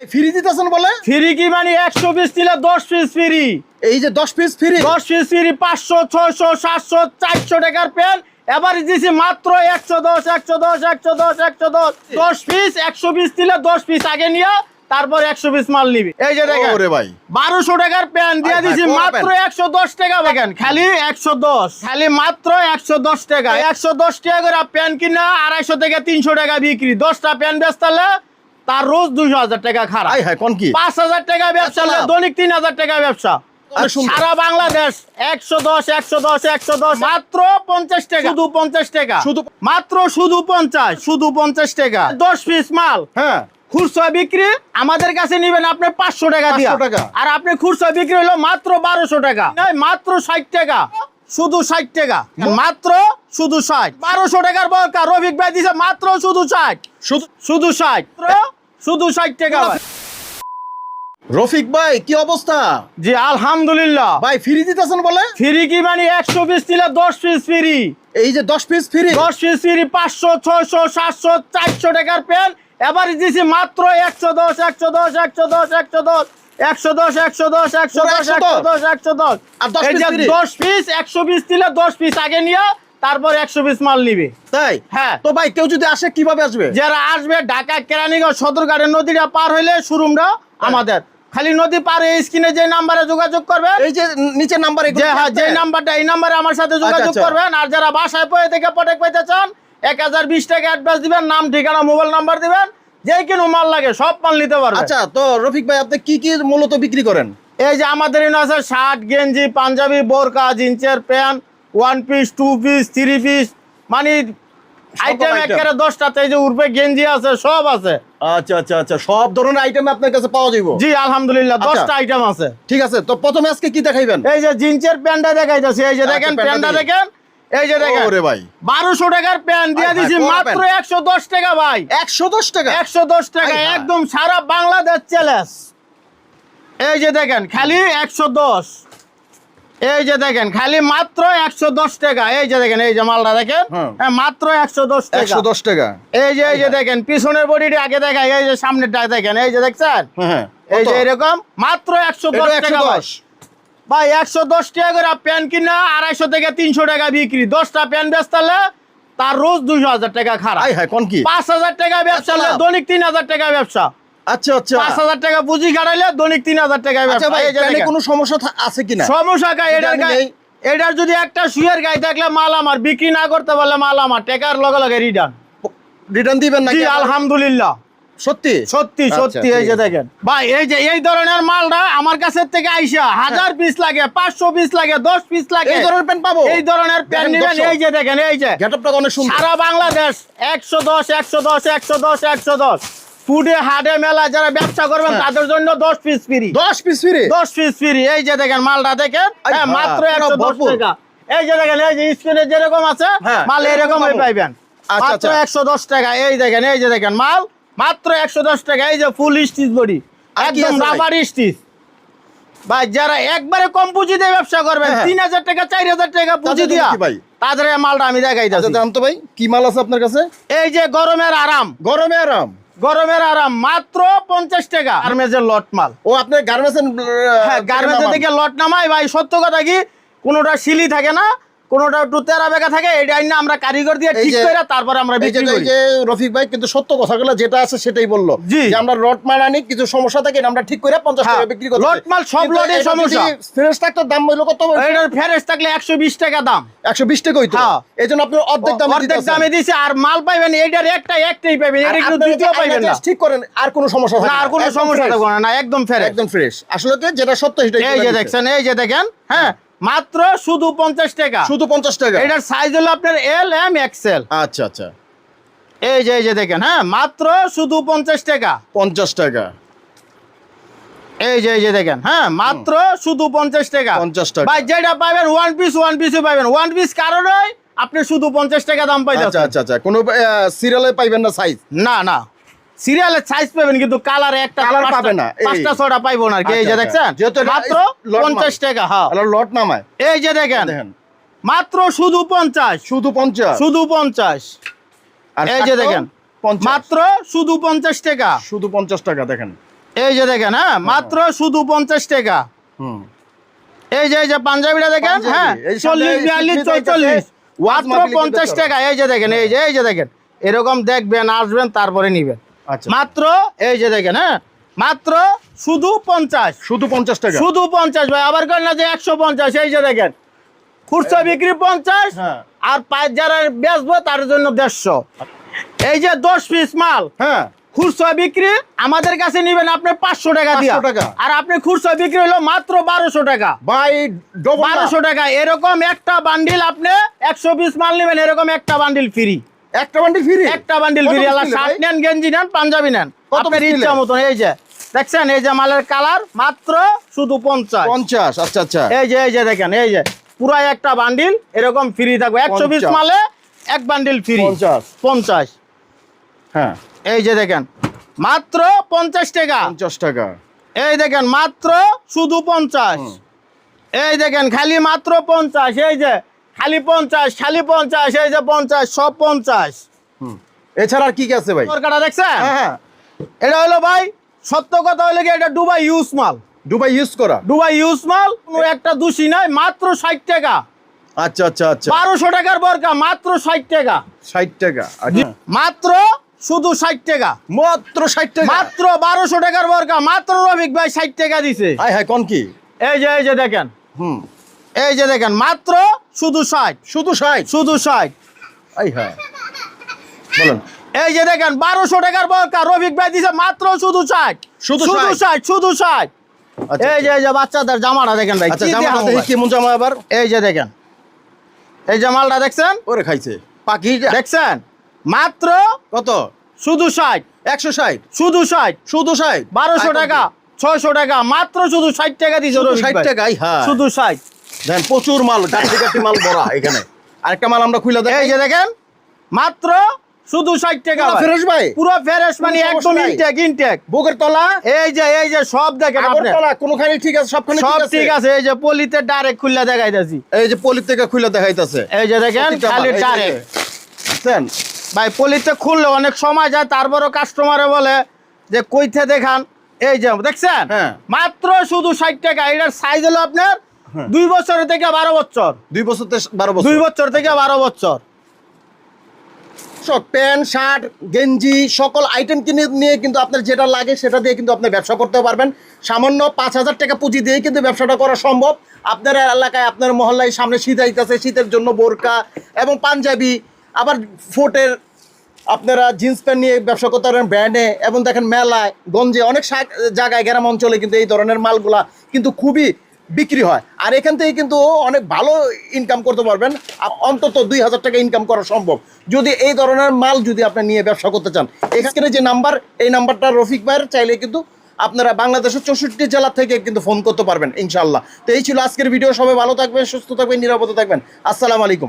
Free দিতেছেন বলে? Free কি মানে একশো পিস নিলে দশ পিস ফ্রি এই যে দশ পিস ফ্রি দশ পিস ফ্রি পাঁচশো ছয়শো সাতশো চারশো টাকার পেন এবার দিছি মাত্র একশো দশ একশো দশ একশো দশ একশো দশ। দশ পিস একশো পিস দিলে দশ পিস আগে নিয়ে তারপর একশো পিস মাল নিবি। এই যে ভাই। বারোশো টাকার প্যান দিয়ে দিছি মাত্র একশো দশ টাকা দেখেন খালি একশো দশ। খালি মাত্র একশো দশ টাকা। একশো দশ টাকা করে প্যান কিনা আড়াইশো থেকে তিনশো টাকা বিক্রি। দশটা প্যান বেচতালে তার রোজ দুশো হাজার টাকা খারাপ। কোন কি? পাঁচ হাজার টাকা ব্যবসা আচ্ছা। দৈনিক তিন হাজার টাকা ব্যবসা। সারা বাংলাদেশ একশো দশ একশো দশ একশো দশ মাত্র পঞ্চাশ টাকা। শুধু পঞ্চাশ টাকা। শুধু- মাত্র শুধু পঞ্চাশ শুধু পঞ্চাশ টাকা। দশ পিস মাল। হ্যাঁ। খুচরা বিক্রি আমাদের কাছে নিবেন আপনি পাঁচশো টাকা দিয়ে। টাকা। আর আপনি খুচরা বিক্রি হলো মাত্র বারোশো টাকা। মাত্র ষাট টাকা। শুধু ষাট টাকা। মাত্র শুধু ষাট। বারোশো টাকার বকা রবিক ভাই দিছে মাত্র শুধু ষাট। শুধু শুধু ষাট। শুধু ষাট টাকা। রফিক ভাই কি অবস্থা? জি আলহামদুলিল্লাহ। ভাই ফ্রি দিতেছেন বলে? ফ্রি কি মানে একশো পিস নিলে দশ পিস ফ্রি এই যে দশ পিস ফ্রি দশ পিস ফ্রি পাঁচশো ছয়শো সাতশো চারশো টাকার পেন এবার দিছি মাত্র একশো দশ একশো দশ একশো দশ একশো দশ। একশো দশ একশো দশ একশো পুরো দশ 110 একশো দশ? একশো দশ। আর 10 এই piece দশ পিস একশো পিস দিলে দশ পিস আগে নিয়ে তারপর একশো পিস মাল নিবে। তাই? হ্যাঁ। তো ভাই কেউ যদি আসে কীভাবে আসবে? যারা আসবে ঢাকা কেরানীগঞ্জ সদরঘাটের নদীটা পার হইলে শোরুমটা আমাদের। খালি নদী পার এই স্ক্রিনে যে নাম্বারে যোগাযোগ করবে এই যে নিচে নাম্বার হ্যাঁ যে নাম্বারটা এই নাম্বারে আমার সাথে যোগাযোগ আচ্ছা। করবেন। আর যারা বাসায় পয়ে থেকে পটেক পাইতে চান এক হাজার বিশ টাকা অ্যাডভান্স দিবেন নাম ঠিকানা মোবাইল নাম্বার দিবেন। যে কিনো মাল লাগে সব মাল নিতে পারবেন আচ্ছা তো রফিক ভাই আপনি কি কি মূলত বিক্রি করেন? এই যে আমাদের এখানে আছে শার্ট গেঞ্জি পাঞ্জাবি বোরকা জিন্সের pant one piece two piece three piece মানে আইটেম। একেবারে দশটাতে এই যে উর্ফে গেঞ্জি আছে সব আছে। আচ্ছা আচ্ছা আচ্ছা সব ধরনের আইটেম আপনার কাছে পাওয়া যাবে জি আলহামদুলিল্লাহ আচ্ছা। দশটা আইটেম আছে। ঠিক আছে তো প্রথমে আজকে কি দেখাইবেন? এই যে জিন্সের প্যান্টটা দেখাইতেছি এই যে আচ্ছা, দেখেন প্যান্টটা দেখেন এই যে দেখেন। ওরে ভাই। বারোশো টাকার প্যান্ট দিয়ে দিছি মাত্র প্যান্ট। একশো দশ টাকা ভাই। একশো দশ টাকা? একশো দশ টাকা। একদম সারা বাংলাদেশ চ্যালেঞ্জ এই যে দেখেন খালি একশো দশ। এই যে দেখেন খালি মাত্র একশো দশ টাকা। এই যে দেখেন এই যে মালটা দেখেন হ্যাঁ। হ্যাঁ, মাত্র একশো দশ টাকা। একশো দশ টাকা। এই যে এই যে দেখেন পিছনের বডিটা আগে দেখায় এই যে সামনেরটা দেখেন এই যে দেখছেন? হ্যাঁ এই যে এরকম মাত্র একশো দশ টাকা ভাই। দশ একশো দশ টাকা করে প্যান কিনা আড়াইশো থেকে তিনশো টাকা বিক্রি। দশটা প্যান বেচতালে তার রোজ দুশো হাজার টাকা খারাপ। কোন কি? পাঁচ হাজার টাকা ব্যবসা আচ্ছা। দৈনিক তিন হাজার টাকা ব্যবসা। আচ্ছা আচ্ছা। পাঁচ হাজার টাকা পুঁজি খাটাইলে দৈনিক তিন হাজার টাকা আচ্ছা ভাই এই যে প্যানে দেখেন। কোনো সমস্যা আছে কিনা? সমস্যা গায়ে এটার গায়ে এটার যদি একটা শুয়ের গায়ে থাকলে মাল আমার বিক্রি না করতে পারলে মাল আমার। টেকার লগে লগে রিটার্ন রিটার্ন দিবেন নাকি আলহামদুলিল্লাহ। সত্যি? সত্যি সত্যি এই যে দেখেন। ভাই এই যে এই ধরনের মালটা আমার কাছের থেকে আইসা হাজার পিস লাগে পাঁচশো পিস লাগে দশ পিস লাগে। এই ধরনের প্যান্ট পাবো? এই ধরনের প্যান্ট নিবেন এই যে দেখেন এই যে। গেটআপটা অনেক সুন্দর। সারা বাংলাদেশ একশো দশ একশো দশ একশো দশ একশো দশ। ফুডে হাটে মেলা যারা ব্যবসা করবেন হ্যাঁ। তাদের জন্য দশ পিস ফ্রি দশ পিস ফিরে দশ পিস ফ্রি এই যে দেখেন মালটা দেখেন হ্যাঁ, মাত্র একশো দশ টাকা। এই যে দেখেন এই যে স্ক্রিনে যেরকম আছে হ্যাঁ, মাল এরকম এরকমই পাইবেন। আচ্ছা, মাত্র আচ্ছা। একশো দশ টাকা। এই দেখেন এই যে দেখেন মাল মাত্র একশো দশ টাকা। এই যে ফুল স্টিচ বডি একদম রাবার স্টিচ ভাই যারা একবারে কম পুঁজি দিয়ে ব্যবসা করবেন। তিন হাজার টাকা চার হাজার টাকা পুঁজি দিয়া ভাই? তাদের মালটা আমি দেখাই আচ্ছা জান তো ভাই কি মাল আছে আপনার কাছে? এই যে গরমের আরাম। গরমে আরাম। গরমের আরাম মাত্র পঞ্চাশ টাকা। গার্মেজের লট মাল। ও আপনি গার্মেন্টস হ্যাঁ গার্মেন্টস থেকে লট নামাই ভাই সত্য কথা কি? কোনোটা শিলি থাকে না কোনোটা একটু তেরা বেকা থাকে এটা আইনা আমরা কারিগর দিয়ে ঠিক করে তারপরে আমরা বিক্রি করি। যে রফিক ভাই কিন্তু সত্য কথাগুলো যেটা আছে সেটাই বলল। যে আমরা রড মাল আনি কিছু সমস্যা থাকে আমরা ঠিক করে পঞ্চাশ হ্যাঁ, টাকা বিক্রি করতে লট মাল সব লটের সমস্যা। ফ্রেশ থাকতো দাম হইল কত? এটার ফেরেস থাকলে একশো বিশ টাকা দাম। একশো বিশ টাকা হইতো হ্যাঁ। এই জন্য আপনি অর্ধেক দামে অর্ধেক। দামে দিছে আর মাল পাইবেন এইটার একটা একটাই পাইবেন আর এটা কিন্তু দ্বিতীয় পাইবেন না। ঠিক করেন আর কোনো সমস্যা থাকে না। আর কোনো সমস্যা। থাকবে না একদম ফেরে একদম ফ্রেশ আসলে যেটা সত্য সেটাই এই যে। দেখছেন এই যে দেখেন হ্যাঁ মাত্র শুধু পঞ্চাশ টাকা। শুধু পঞ্চাশ টাকা? এটার সাইজ হলো আপনার এল এম এক্সেল আচ্ছা আচ্ছা। এই যে এই যে দেখেন হ্যাঁ মাত্র শুধু পঞ্চাশ টাকা। পঞ্চাশ টাকা। এই যে এই যে দেখেন হ্যাঁ মাত্র শুধু পঞ্চাশ টাকা। 50 টাকা। ভাই যেটা পাবেন ওয়ান পিস ওয়ান পিসও পাবেন। ওয়ান পিস কারণে আপনি শুধু পঞ্চাশ টাকা দাম আচ্ছা আচ্ছা আচ্ছা। কোনো সিরিয়ালে পাইবেন না সাইজ না না। সিরিয়ালের সাইজ পাবেন কিন্তু কালার একটা পাঁচটা- পাবে না, পাঁচটা ছটা পাইবো না এই যে আচ্ছা, দেখছেন? আচ্ছা। এটা মাত্র পঞ্চাশ টাকা হ্যাঁ। লট নামায়। এই যে দেখেন দেখেন। মাত্র শুধু পঞ্চাশ। শুধু পঞ্চাশ। শুধু পঞ্চাশ। আর এই যে দেখেন মাত্র শুধু পঞ্চাশ টাকা। শুধু পঞ্চাশ টাকা দেখেন। এই যে দেখেন হ্যাঁ মাত্র শুধু পঞ্চাশ টাকা। হুম। এই যে এই যে পাঞ্জাবিটা দেখেন হ্যাঁ চল্লিশ বিয়াল্লিশ ওয়াজ মাত্র পঞ্চাশ টাকা এই যে দেখেন এই যে এই যে দেখেন। এরকম দেখবেন আসবেন তারপরে নিবেন। মাত্র এই যে দেখেন হ্যাঁ? মাত্র শুধু পঞ্চাশ। শুধু পঞ্চাশ টাকা। শুধু পঞ্চাশ ভাই আবার করেন না যে একশো পঞ্চাশ এই যে দেখেন। খুচরা বিক্রি পঞ্চাশ হ্যাঁ। আর পাঁচ যারা বেচবো তার জন্য দেড়শো। এই যে দশ পিস মাল হ্যাঁ। খুচরা বিক্রি আমাদের কাছে নিবেন আপনি পাঁচশো টাকা দিয়া। 500 টাকা। আর আপনি খুচরা বিক্রি হলো মাত্র বারোশো টাকা। বাই ডবল বারোশো টাকা এরকম একটা বান্ডিল আপনি একশো পিস মাল নেবেন এরকম একটা বান্ডিল ফ্রি একটা বান্ডিল ফ্রি একটা বান্ডিল ফ্রি আল্লাহ শার্ট নেন গেঞ্জি নেন পাঞ্জাবি নেন। কত আপনার ইচ্ছা? মতন এই যে দেখছেন এই যে মালের কালার মাত্র শুধু পঞ্চাশ। পঞ্চাশ আচ্ছা আচ্ছা। এই যে এই যে দেখেন এই যে পুরাই একটা বান্ডিল এরকম ফ্রি থাকবে। একশো 50 মালে এক বান্ডিল ফ্রি পঞ্চাশ। পঞ্চাশ। হ্যাঁ। এই যে দেখেন মাত্র পঞ্চাশ টাকা। পঞ্চাশ টাকা। এই দেখেন মাত্র শুধু পঞ্চাশ। এই দেখেন খালি মাত্র পঞ্চাশ। এই যে খালি পঞ্চাশ খালি পঞ্চাশ এই যে পঞ্চাশ সব পঞ্চাশ। এছাড়া আর কি কি আছে ভাই? সরকারটা দেখছেন? হ্যাঁ হ্যাঁ। এটা হলো ভাই সত্য কথা হলো কি এটা ডুবাই ইউজ মাল। ডুবাই ইউজ করা? ডুবাই ইউজ মাল কোনো একটা দোষী নাই মাত্র ষাট টাকা। আচ্ছা আচ্ছা আচ্ছা। বারোশো টাকার বরকা মাত্র ষাট টাকা। ষাট টাকা আচ্ছা। মাত্র শুধু ষাট টাকা। মাত্র ষাট টাকা? মাত্র বারোশো টাকার বরকা মাত্র রবিক ভাই ষাট টাকা দিছে। হাই হাই কোন কি? এই যে এই যে দেখেন। হুম। এই যে দেখেন মাত্র শুধু ষাট শুধু ষাট? শুধু ষাট। আই হ্যাঁ। বলেন। এই যে দেখেন বারোশো টাকার বরকা রবিক ভাই দিছে মাত্র শুধু ষাট। শুধু শুধু 60 ষাট শুধু ষাট। আচ্ছা এই যে এই যে বাচ্চাদের জামাটা দেখেন ভাই আচ্ছা জামা কেমন আবার। এই যে দেখেন এই যে মালটা দেখছেন? ওরে খাইছে। পাখি দেখছেন? মাত্র কত? শুধু ষাট। একশো ষাট। শুধু ষাট। শুধু ষাট। বারোশো টাকা ছয়শো টাকা মাত্র শুধু ষাট টাকা রবিক ষাট। টাকাই হ্যাঁ। শুধু ষাট। দেখেন প্রচুর মাল গাড়ি গাড়ি মাল ভরা এখানে। আরেকটা মাল আমরা খুলে দেখ এই যে দেখেন মাত্র শুধু ষাট টাকা ভাই। ফেরস ভাই। পুরো ফ্রেশ মানে একদম ইনটেক ইনটেক বুকের তলা? এই যে এই যে সব দেখেন আপনি। আগরতলা কোনখানে ঠিক আছে সবখানে সব ঠিক আছে এই যে পলিতে ডাইরেক্ট খুললে দেখাইতেছি। এই যে পলি থেকে খুলে দেখাইতেছে। এই যে দেখেন খালি ডাইরেক্ট বুঝছেন? ভাই পলিতে খুললে অনেক সময় যায় তারপরও কাস্টমারে বলে যে কইতে দেখান। এই যে দেখছেন? হ্যাঁ। মাত্র শুধু ষাট টাকা এটার সাইজ হলো আপনার। দুই বছর থেকে বারো বছর। দুই বছর থেকে বারো বছর। দুই বছর থেকে বারো বছর। সব প্যান্ট শার্ট গেঞ্জি সকল আইটেম কিনে নিয়ে কিন্তু আপনার যেটা লাগে সেটা দিয়ে কিন্তু আপনি ব্যবসা করতে পারবেন। সামান্য পাঁচ হাজার টাকা পুঁজি দিয়ে কিন্তু ব্যবসাটা করা সম্ভব। আপনার এলাকায় আপনার মহল্লায় সামনে শীত আইতেছে শীতের জন্য বোরকা এবং পাঞ্জাবি আবার ফোটের আপনারা জিন্স প্যান্ট নিয়ে ব্যবসা করতে পারেন ব্র্যান্ডে এবং দেখেন মেলায় গঞ্জে অনেক জায়গায় গ্রাম অঞ্চলে কিন্তু এই ধরনের মালগুলা কিন্তু খুবই বিক্রি হয়। আর এখান থেকে কিন্তু অনেক ভালো ইনকাম করতে পারবেন। অন্তত দুই হাজার টাকা ইনকাম করা সম্ভব। যদি এই ধরনের মাল যদি আপনি নিয়ে ব্যবসা করতে চান, এখানে যে নাম্বার, এই নাম্বারটা রফিক ভাইয়ের চাইলে কিন্তু আপনারা বাংলাদেশের চৌষট্টি জেলা থেকে কিন্তু ফোন করতে পারবেন ইনশাল্লাহ তো এই ছিল আজকের ভিডিও সবাই ভালো থাকবেন, সুস্থ থাকবেন, নিরাপদে থাকবেন। আসসালামু আলাইকুম।